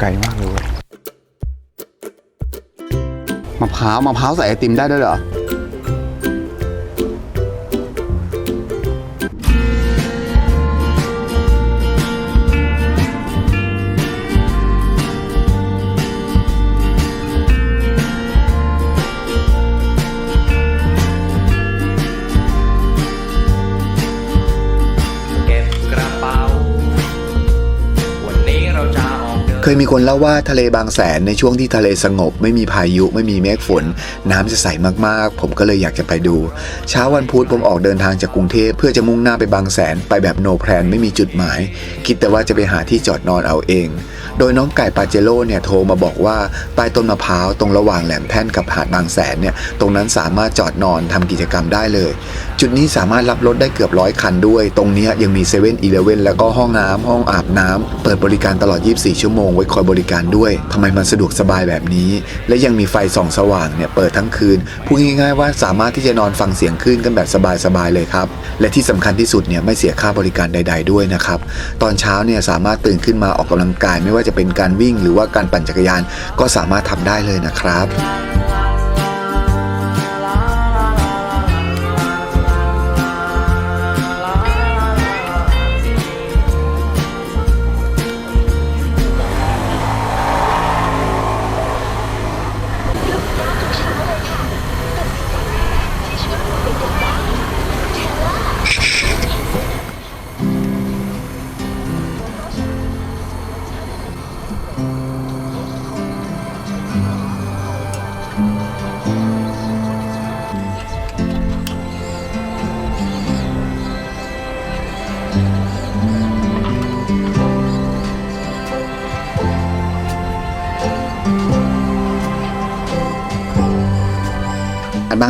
ไกลมากเลยมะพร้าวมะพร้าวใส่ไอติมได้ด้วยเหรอ เคยมีคนเล่าว่าทะเลบางแสนในช่วงที่ทะเลสงบ ไม่มีพายุไม่มีเมฆฝน น้ำจะใสมากๆ ผมก็เลยอยากจะไปดู เช้าวันพุธผมออกเดินทางจากกรุงเทพเพื่อจะมุ่งหน้าไปบางแสนไปแบบโนแพลนไม่มีจุดหมาย คิดแต่ว่าจะไปหาที่จอดนอนเอาเอง โดยน้องไก่ปาเจโร่เนี่ยโทรมาบอกว่าใต้ต้นมะพร้าวตรงระหว่างแหลมแท่นกับหาดบางแสนเนี่ยตรงนั้นสามารถจอดนอนทำกิจกรรมได้เลย จุดนี้สามารถรับรถได้เกือบร้อยคันด้วย ตรงนี้ยังมีเซเว่นอีเลเว่นแล้วก็ห้องน้ำห้องอาบน้ำเปิดบริการตลอด 24 ชั่วโมงไว้คอยบริการด้วยทำไมมันสะดวกสบายแบบนี้ และยังมีไฟส่องสว่างเนี่ยเปิดทั้งคืนพูดง่ายๆว่าสามารถที่จะนอนฟังเสียงคลื่นกันแบบสบายๆเลยครับและที่สำคัญที่สุดเนี่ยไม่เสียค่าบริการใด ๆด้วยนะครับตอนเช้าเนี่ยสามารถตื่นขึ้นมาออกกำลังกาย ไม่ว่าจะเป็นการวิ่งหรือว่าการปั่นจักรยานก็สามารถทำได้เลยนะครับ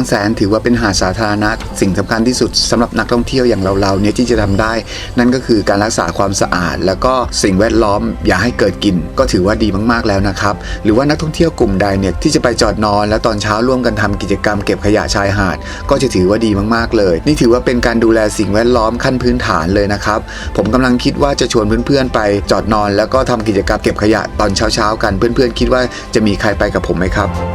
างแสนถือว่าเป็นหาดสาธารณะสิ่งสำคัญที่สุดสำหรับนักท่องเที่ยวอย่างเราๆเนี่ยที่จะทำได้ นั่นก็คือการรักษาความสะอาด แล้วก็สิ่งแวดล้อมอย่าให้เกิดกลิ่นก็ถือว่าดีมากๆแล้วนะครับ หรือว่านักท่องเที่ยวกลุ่มใดเนี่ยที่จะไปจอดนอน แล้วตอนเช้าร่วมกันทำกิจกรรมเก็บขยะชายหาด ก็จะถือว่าดีมากๆเลย นี่ถือว่าเป็นการดูแลสิ่งแวดล้อมขั้นพื้นฐานเลยนะครับผมกำลังคิดว่าจะชวนเพื่อนๆไปจอดนอน แล้วก็ทำกิจกรรมเก็บขยะตอนเช้าๆกันเพื่อนๆ คิดว่าจะมีใครไปกับผมไหมครับ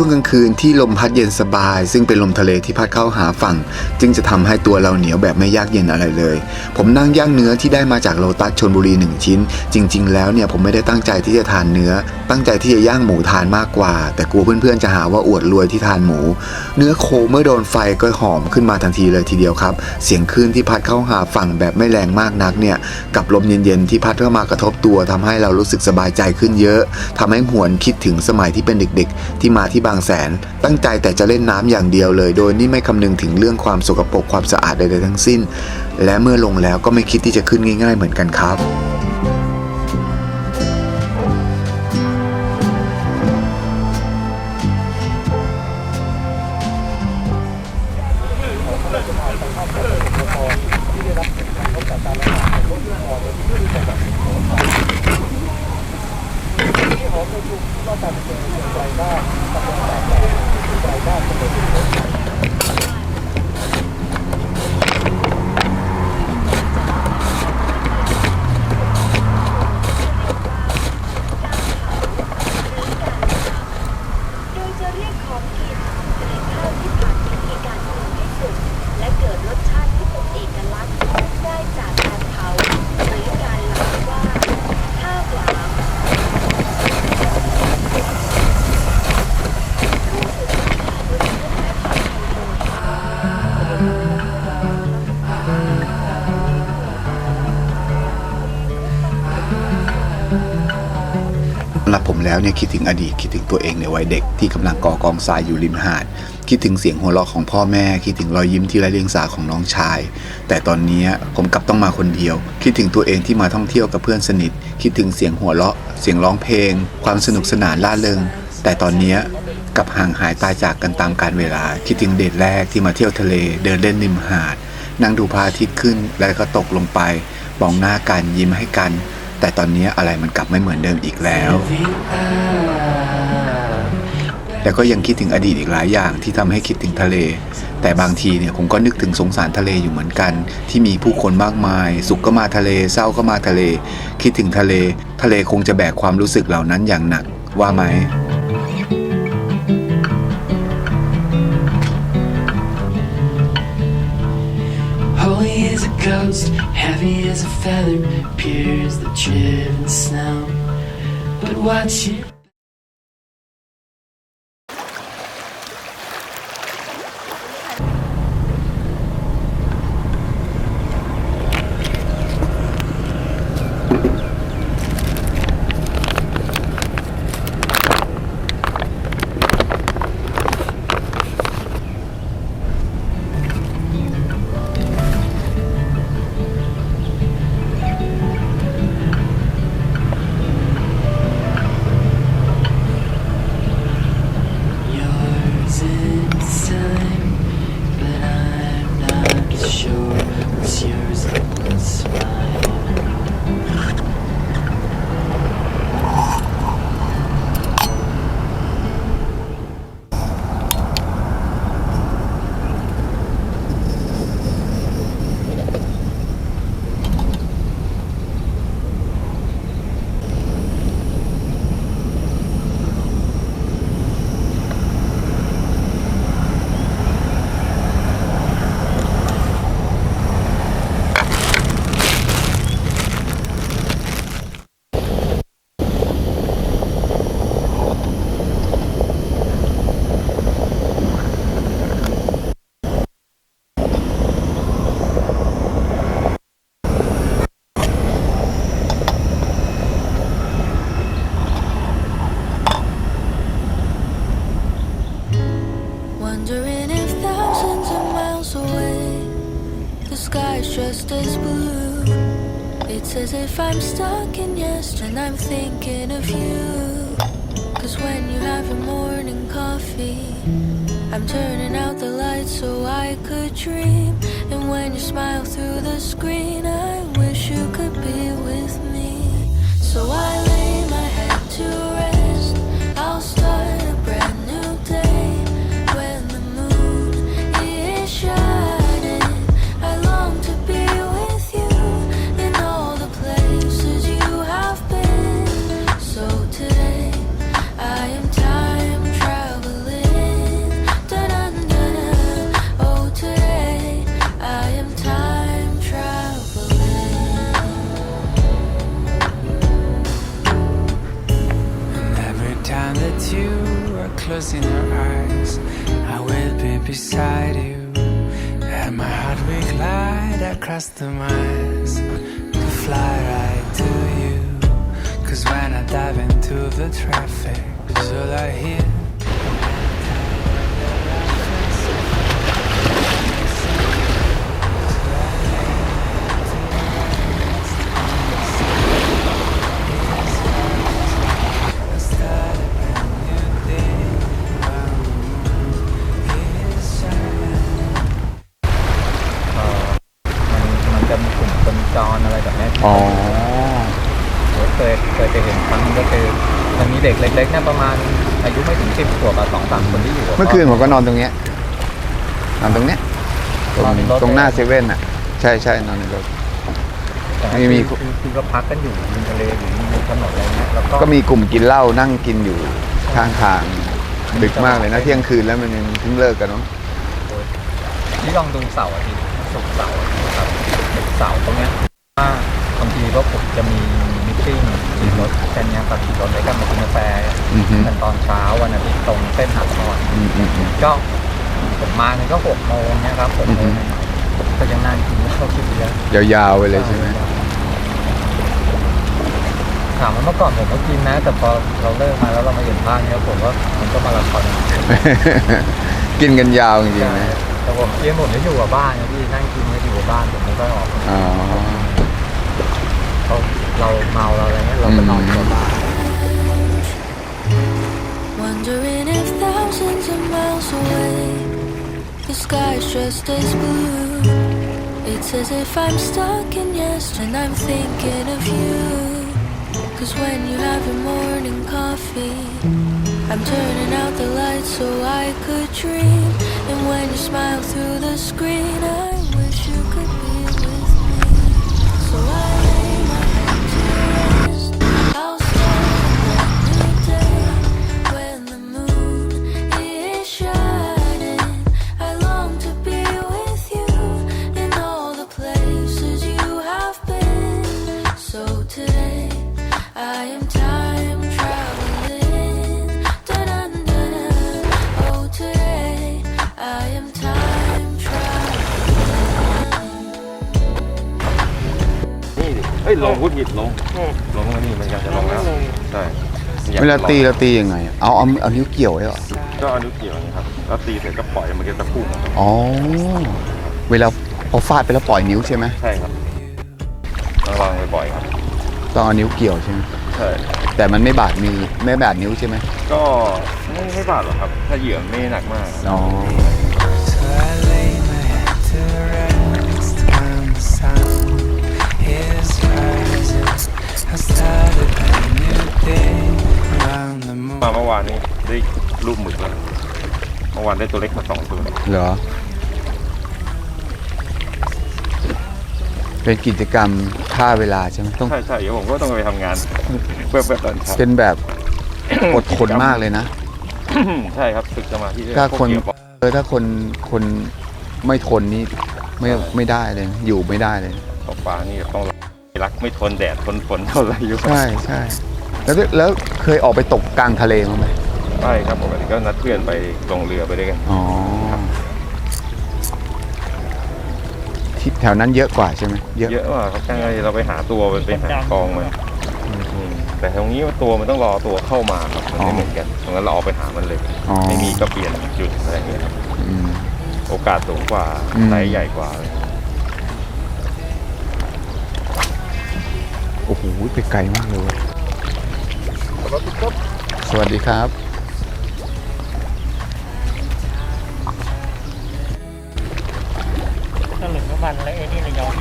ช่วงกลางคืนที่ลมพัดเย็นสบาย ซึ่งเป็นลมทะเลที่พัดเข้าหาฝั่ง จึงจะทำให้ตัวเราเหนียวแบบไม่ยากเย็นอะไรเลย ผมนั่งย่างเนื้อที่ได้มาจากโลตัสชนบุรีหนึ่งชิ้น จริง ๆ แล้วเนี่ยผมไม่ได้ตั้งใจที่จะทานเนื้อ ตั้งใจที่จะย่างหมูทานมากกว่า แต่กลัวเพื่อนๆจะหาว่าอวดรวยที่ทานหมู เนื้อโคเมื่อโดนไฟก็หอมขึ้นมาทันทีเลยทีเดียวครับ เสียงคลื่นที่พัดเข้าหาฝั่งแบบไม่แรงมากนักเนี่ยกับลมเย็นๆที่พัดเข้ามากระทบตัวทำให้เรารู้สึกสบายใจขึ้นเยอะทำให้หวนคิดถึงสมัยที่เป็นเด็ก ๆ ที่มาที่บางแสน ตั้งใจแต่จะเล่นน้ำอย่างเดียวเลย โดยนี่ไม่คำนึงถึงเรื่องความสกปรกความสะอาดใดๆทั้งสิ้น และเมื่อลงแล้วก็ไม่คิดที่จะขึ้นง่าย ๆ เหมือนกันครับ แล้วเนี่ยคิดถึงอดีตคิดถึงตัวเองในวัยเด็กที่กำลังก่อกองทรายอยู่ริมหาด คิดถึงเสียงหัวเราะของพ่อแม่ คิดถึงรอยยิ้มที่ไร้เลียงสาของน้องชาย แต่ตอนนี้ผมกลับต้องมาคนเดียว คิดถึงตัวเองที่มาท่องเที่ยวกับเพื่อนสนิท คิดถึงเสียงหัวเราะ เสียงร้องเพลง ความสนุกสนานล่าเริงแต่ตอนนี้กับห่างหายตายจากกันตามกาลเวลา คิดถึงเดทแรกที่มาเที่ยวทะเล เดินเล่นริมหาดนั่งดูพระอาทิตย์ขึ้นแล้วก็ตกลงไปมองหน้ากันยิ้มให้กัน แต่ตอนนี้อะไรมันกลับไม่เหมือนเดิมอีกแล้วแล้วก็ยังคิดถึงอดีตอีกหลายอย่างที่ทำให้คิดถึงทะเล แต่บางทีเนี่ยผมก็นึกถึงสงสารทะเลอยู่เหมือนกัน ที่มีผู้คนมากมาย สุขก็มาทะเล เศร้าก็มาทะเล คิดถึงทะเล ทะเลคงจะแบกความรู้สึกเหล่านั้นอย่างหนัก ว่าไหม ghost, heavy as a feather, pure as the driven snow. But watch it. Thinking of you. Cause when you have your morning coffee, I'm turning out the lights so I could dream. And when you smile through the screen, I wish you could be with me. So I you are closing your eyes, I will be beside you. And my heart will glide across the miles to fly right to you. Cause when I dive into the traffic, all I hear. จรอะไรแบบเนี้ยอ๋อเคยเคยไปเห็นครั้งนึงก็คือมันมีเด็กเล็กๆเนี่ยประมาณอายุไม่ถึงสิบขวบอะสองสามคนที่อยู่กับเมื่อคืนผมก็นอนตรงเนี้ยนอนตรงเนี้ยตรงนอนในรถตรงหน้าเซเว่นอะ ใช่ใช่นอนในรถแต่มีมีคือคือคือก็พักกันอยู่ริมทะเลอยู่ริมถนนอะไรเงี้ยแล้วก็ก็มีกลุ่มกินเหล้านั่งกินอยู่ข้างทางดึกมากเลยนะเที่ยงคืนแล้วมันยังเพิ่งเลิกกันเนาะที่ลองดูเสาร์อาทิตย์ ศุกร์เสาร์อาทิตย์ครับศุกร์เสาร์ตรงเนี้ยว่าบางทีก็ผมจะมีมิทติ้งขี่รถแค่เนี้ยครับขี่รถด้วยกันมากินกาแฟอือฮึกันตอนเช้าวันอาทิตย์ตรงเส้นหาดทอนอืมอืมอืม ก็ผมมาเนี่ยก็หกโมงเนี่ยครับหกโมงอือฮึ ก็ยังนั่งกินข้าวกินเยอะ ยาวๆไปเลยใช่ไหมถามว่าเมื่อก่อนผมก็กินนะ แต่พอเราเลิกมาแล้วเรามาเห็นบ้านเนี่ยผมว่ามันก็มาราธอนกินกันยาวจริงใช่ๆนะ แต่ผมเที่ยงผมจะอยู่กับบ้านนะพี่นั่งกินก็อยู่กับบ้านผมไม่ค่อยออก อ๋อ เพราะเราเมาเราอะไรเงี้ยเราก็นอนอยู่กับบ้าน Wondering Wondering if thousands of miles away, the sky's just as blue. It's as if I'm stuck in yesterday and I'm thinking of you. Cause when you have your morning coffee, I'm turning out the lights so I could dream. And when you smile through the screen, I wish you could อ้ยลงพูดผิดลงลงมานี่มันอยากจะลงแล้วใช่มันอยกเวลาจะงตีเราตียังไงอะเอาเอาเอานิ้วเกี่ยวไว้เหรอก็เอานิ้วเกี่ยวนี่ครับแล้วตีเสร็จก็ปล่อยมันก็จะพุ่งอ๋อเวลาพอฟาดไปแล้วปล่อยนิ้วใช่ไหมใช่ครับระวังบ่อยๆครับ ต้องเอานิ้วเกี่ยวใช่ไหมใช่ แต่มันไม่บาดมือไม่บาดนิ้วใช่ไหมก็ไม่ไม่บาดหรอกครับ ถ้าเหยื่อไม่หนักมาก อ๋อ มาเมื่อวานนี้ได้รูปหมึกแล้วเมื่อวานได้ตัวเล็กมาสองตัวเหรอ เป็นกิจกรรมฆ่าเวลาใช่ไหมต้องใช่ใช่เดี๋ยวผมก็ต้องไปทำงานเพื่อเพื่อตอนเช้าเป็นแบบ อดทนมากเลยนะ ใช่ครับฝึกสมาธิด้วยถ้าคน พวกเกี่ยวกับเออถ้าคนคนไม่ทนนี่ไม่ไม่ได้เลยอยู่ไม่ได้เลย ตกปลานี่ต้องรักไม่ทนแดดทนฝนเท่าไหร่อยู่ ใช่ใช่ แล้วแล้วเคยออกไปตกกลางทะเลมั้างไหมใช่ครับปกติก็นัดเพื่อนไปลงเรือไปด้วยกันอ๋อที่แถวนั้นเยอะกว่าใช่ไหมเยอะเยอะมากครับใช่เราไปหาตัวมันไปหากองมันอืมแต่ตรงนี้ตัวมันต้องรอตัวเข้ามาครับมันไม่เหมือนกันตรงนั้นเราออกไปหามันเลยอ๋อไม่มีก็เปลี่ยนจุดอะไรอย่างเงี้ยครับอืม โอกาสสูงกว่าอืม ไซส์ใหญ่กว่าเลยโอ้โหไปไกลมากเลยเว้ย สวัสดีครับก็เหลือวันแล้วไอ้นี่ระยอง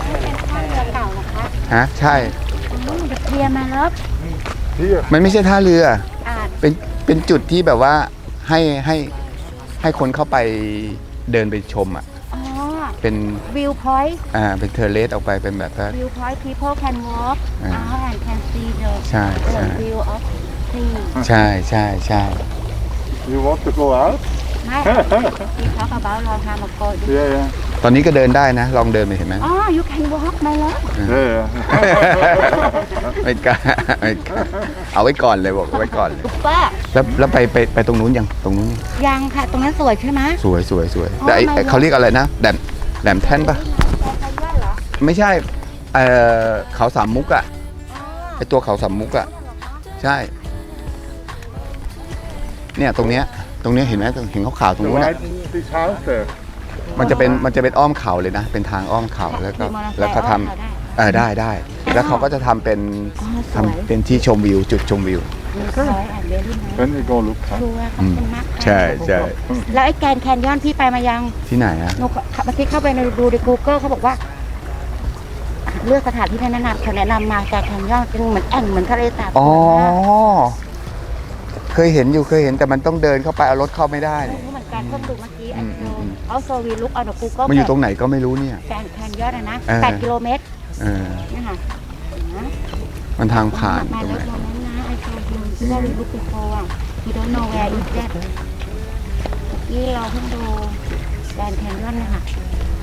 ฮะ ใช่เคลียร์มาแล้วมันไม่ใช่ท่าเรือ อาจเป็น เป็นจุดที่แบบว่าให้ให้ให้คนเข้าไปเดินไปชมอะ อ๋อเป็น วิวพอยต์อ่า เป็นเทอร์เลสออกไปเป็นแบบว่า วิวพอยต์ people can walk อ่า out and can see the ใช่ ใช่ the view of sea ใช่ใช่ใช่ You want to go out ไม่ we talk about long time ago Yeah yeah ตอนนี้ก็เดินได้นะ ลองเดินไปเห็นไหม อ๋อ you can walk มาแล้ว yeah ไม่กล้าไม่กล้าเอาไว้ก่อนเลยบอกเอาไว้ก่อนเลยซุปเปอร์แล้วแล้วไปไปไปตรงนู้นยังตรงนู้นยังยังค่ะ ตรงนั้นสวยใช่ไหม สวยสวยสวยอ๋อแต่ไอ้ไม่ ไอ้เขาเรียกอะไรนะแหลมแหลมแท่นปะแต่ใครว่าเหรอไม่ใช่เออเขาสามมุกอะไอตัวเขาสามมุกอะใช่ เนี่ยตรงเนี้ยตรงเนี้ยเห็นไหมตรงเห็นขาวๆตรงนู้นอะ this house there มันจะเป็นมันจะเป็นอ้อมเขาเลยนะ เป็นทางอ้อมเขาแล้วก็ขี่มอเตอร์ไซค์แล้วเขาทอ้อมเขาได้ำเออได้ได้ แล้วเขาก็จะทำเป็นอ๋อสทำวยเป็นที่ชมวิว จุดชมวิวสวยแอนเวลี่นะ When we go look ดูว่าขอบคุณมากค่ะใช่ใช่แล้วไอ้แกรนด์แคนยอนพี่ไปมายังที่ไหนอะหนูเมื่อกี้เข้าไปในดูใน Google เขาบอกว่า เลือกสถานที่แนะนำเขาแนะนำมาแกรนด์แคนยอนเป็นเหมือนแอ่งเหมือนทะเลสาบอ๋อสวยมาก เคยเห็นอยู่เคยเห็นแต่มันต้องเดินเข้าไปเอารถเข้าไม่ได้ ไม่รู้เหมือนกันเพิ่งดูเมื่อกี้อืมอืมอืม เอาโซวีลุกเอาใน Google มันอยู่ตรงไหนก็ไม่รู้เนี่ย แกรนด์แคนยอนอะนะเออ แปดกิโลเมตรเออเนี่ยค่ะนะมันทางผ่านมาตรงแล้วไหนตรงนั้นนะไอ้โซวีที่ว่าวีลุกปิโฟอะ you don't know where is that เมื่อกี้เราเพิ่งดูแกรนด์แคนยอนนะคะ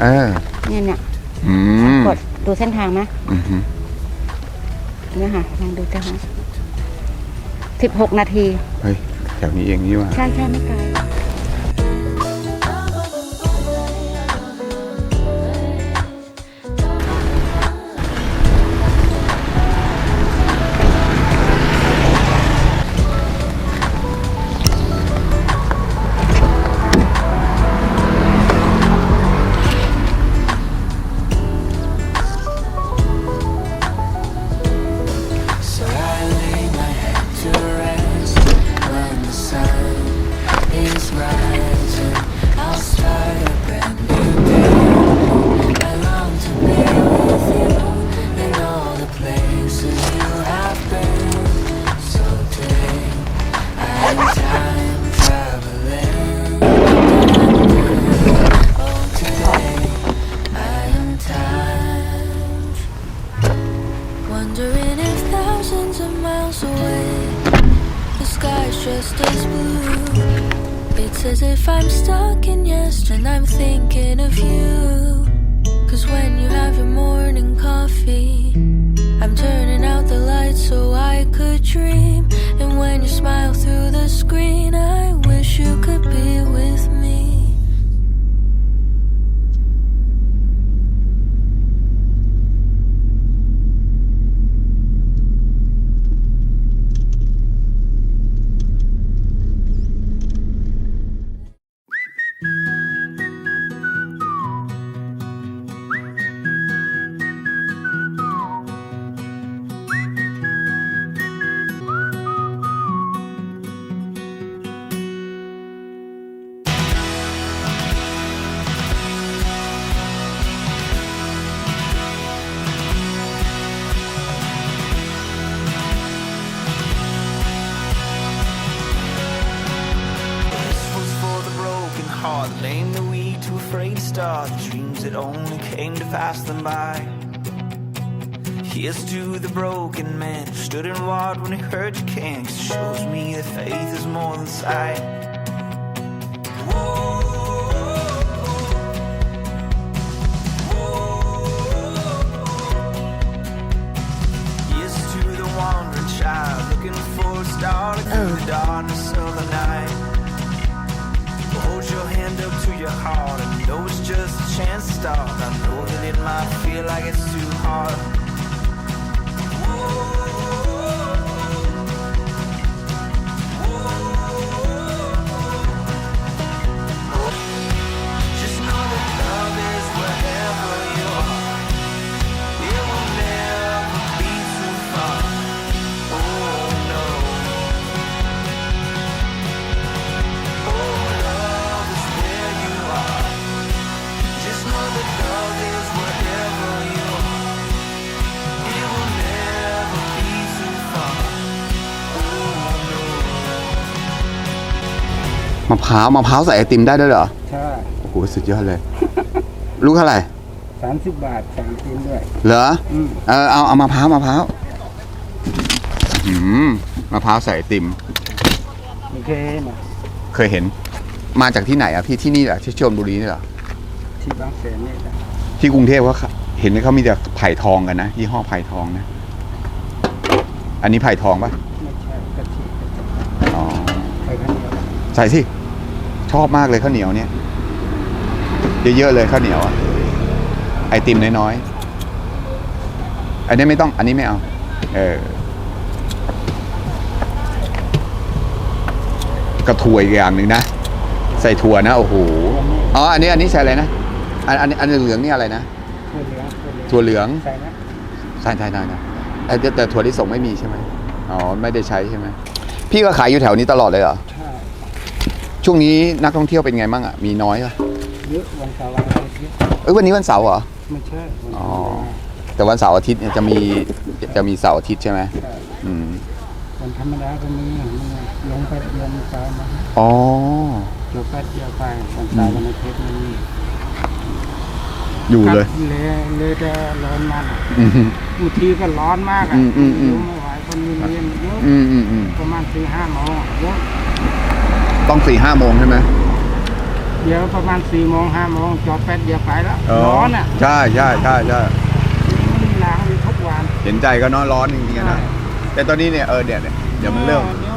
เออ เนี่ยเนี่ยอืมกดดูเส้นทางไหมอือฮึเนี่ยค่ะลองดูจ้ะคะ สิบหกนาที เฮ้ย แถวนี้เองนี่หว่า ใช่ใช่ไม่ไกล heart, the lame, the weak, too afraid to start. The dreams that only came to pass them by. Here's to the broken man stood and walked when he heard you can. 'Cause it shows me that faith is more than sight. พร้าวมะพร้าวใส่ไอติมได้ด้วยเหรอ ใช่โอ้โหสุดยอดเลย ลูกเท่าไหร่สามสิบบาทสามกินด้วย เหรอ อืมเออเอาเอามะพร้าวมะพร้าวอืมมะพร้าวใส่ไอติม โอเคนะเคยเห็น มาจากที่ไหนอะพี่ที่นี่เหรอที่ชลบุรีนี่เหรอ ที่บางแสนนี่แหละที่กรุงเทพเขาเห็นเขามีแต่ไผ่ทองกันนะยี่ห้อไผ่ทองนะ อันนี้ไผ่ทองปะไม่ใช่กะทิอ๋อ ไปข้างเดียวใส่สิ ชอบมากเลยข้าวเหนียวเนี่ย เยอะๆเลยข้าวเหนียวอะไอติมน้อยๆ อันนี้ไม่ต้อง อันนี้ไม่เอา เออกระถวอีกอย่างหนึ่งนะ ใส่ถั่วนะโอ้โห อ๋อ อันนี้อันนี้ใส่อะไรนะ อันอันอันเหลืองนี่อะไรนะ ถั่วเหลืองถั่วเหลืองใส่ไหมใช่ใช่ใช่แต่แต่ถั่วที่ส่งไม่มีใช่ไหมอ๋อ ไม่ได้ใช้ใช่ไหมพี่ก็ขายอยู่แถวนี้ตลอดเลยเหรอใช่ช่วงนี้นักท่องเที่ยวเป็นไงบ้างอะมีน้อยเหรอเยอะวันเสาร์วันอาทิตย์เอ้ยวันนี้วันเสาร์เหรอไม่ใช่วันอ๋อธรรมดาแต่วันเสาร์อาทิตย์เนี่ยจะมีจะมีเสาร์อาทิตย์ใช่ไหมใช่ อืมวันธรรมดาก็มีลงไปเรียนเช้ามาอ๋อจบแป๊บเดียวไปวันเสาร์วันอาทิตย์ไมมีอยู่เลย ครับเลยเลยจะร้อนมากอะอืม บางทีก็ร้อนมากอะอืมอืมอืม ยู่ไม่ไหวคนมีเรียนเยอะอืมอืมอืมประมาณสี่ห้าโมงอะเยอะ ต้องสี่ห้าโมงใช่ไหมเดี๋ยวประมาณสี่โมงห้าโมงจอดแป๊บเดียวไปแล้วร้อนอะใช่ใช่ใช่ใช่มันล้างอยู่ทุกวัน เห็นใจก็เนอะร้อนจริงๆอะนะแต่ตอนนี้เนี่ยเออเนี่ยเนี่ยเดี๋ยวมันเริ่มเดี๋ยว